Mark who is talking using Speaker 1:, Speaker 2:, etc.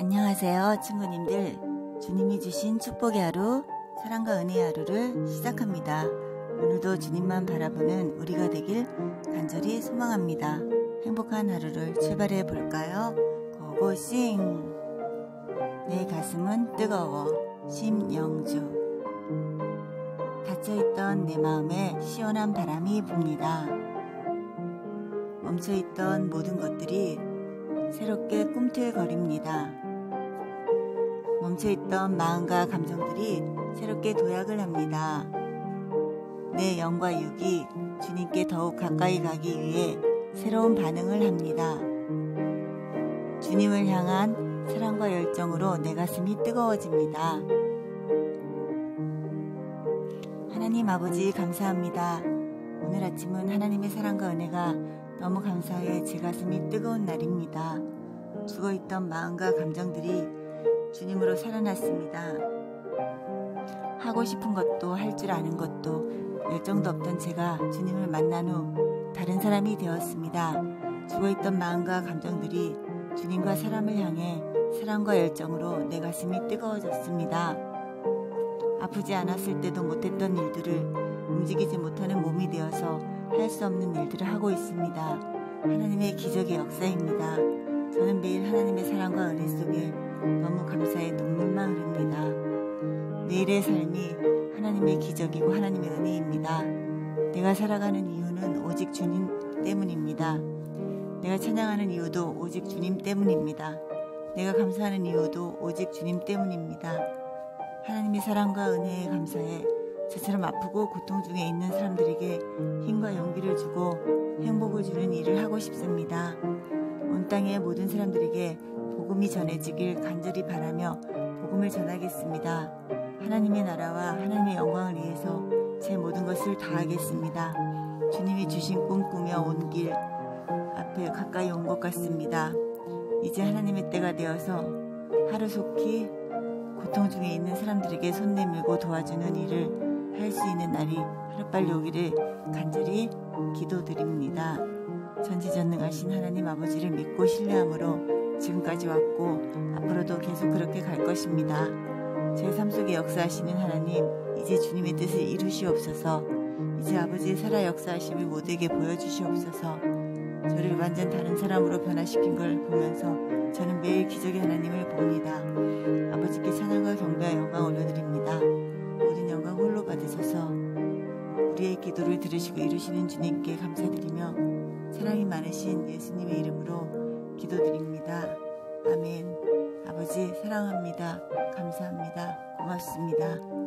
Speaker 1: 안녕하세요, 친구님들. 주님이 주신 축복의 하루, 사랑과 은혜의 하루를 시작합니다. 오늘도 주님만 바라보는 우리가 되길 간절히 소망합니다. 행복한 하루를 출발해 볼까요? 고고싱! 내 가슴은 뜨거워. 심영주. 닫혀있던 내 마음에 시원한 바람이 붑니다. 멈춰있던 모든 것들이 새롭게 꿈틀거립니다. 멈춰있던 마음과 감정들이 새롭게 도약을 합니다. 내 영과 육이 주님께 더욱 가까이 가기 위해 새로운 반응을 합니다. 주님을 향한 사랑과 열정으로 내 가슴이 뜨거워집니다. 하나님 아버지 감사합니다. 오늘 아침은 하나님의 사랑과 은혜가 너무 감사해 제 가슴이 뜨거운 날입니다. 죽어있던 마음과 감정들이 주님으로 살아났습니다. 하고 싶은 것도 할 줄 아는 것도 열정도 없던 제가 주님을 만난 후 다른 사람이 되었습니다. 죽어있던 마음과 감정들이 주님과 사람을 향해 사랑과 열정으로 내 가슴이 뜨거워졌습니다. 아프지 않았을 때도 못했던 일들을 움직이지 못하는 몸이 되어서 할 수 없는 일들을 하고 있습니다. 하나님의 기적의 역사입니다. 저는 매일 하나님의 사랑과 은혜 속에 너무 감사해 눈물만 흐릅니다. 내일의 삶이 하나님의 기적이고 하나님의 은혜입니다. 내가 살아가는 이유는 오직 주님 때문입니다. 내가 찬양하는 이유도 오직 주님 때문입니다. 내가 감사하는 이유도 오직 주님 때문입니다. 하나님의 사랑과 은혜에 감사해 저처럼 아프고 고통 중에 있는 사람들에게 힘과 용기를 주고 행복을 주는 일을 하고 싶습니다. 온 땅의 모든 사람들에게 복음이 전해지길 간절히 바라며 복음을 전하겠습니다. 하나님의 나라와 하나님의 영광을 위해서 제 모든 것을 다하겠습니다. 주님이 주신 꿈 꾸며 온 길 앞에 가까이 온 것 같습니다. 이제 하나님의 때가 되어서 하루속히 고통 중에 있는 사람들에게 손 내밀고 도와주는 일을 할 수 있는 날이 하루빨리 오기를 간절히 기도드립니다. 전지전능하신 하나님 아버지를 믿고 신뢰함으로 지금까지 왔고 앞으로도 계속 그렇게 갈 것입니다. 제 삶 속에 역사하시는 하나님, 이제 주님의 뜻을 이루시옵소서. 이제 아버지의 살아 역사하심을 모두에게 보여주시옵소서. 저를 완전 다른 사람으로 변화시킨 걸 보면서 저는 매일 기적의 하나님을 봅니다. 아버지께 찬양과 경배와 영광 올려드립니다. 모든 영광 홀로 받으셔서 우리의 기도를 들으시고 이루시는 주님께 감사드리며 사랑이 많으신 예수님의 이름으로 기도드립니다. 아멘. 아버지 사랑합니다. 감사합니다. 고맙습니다.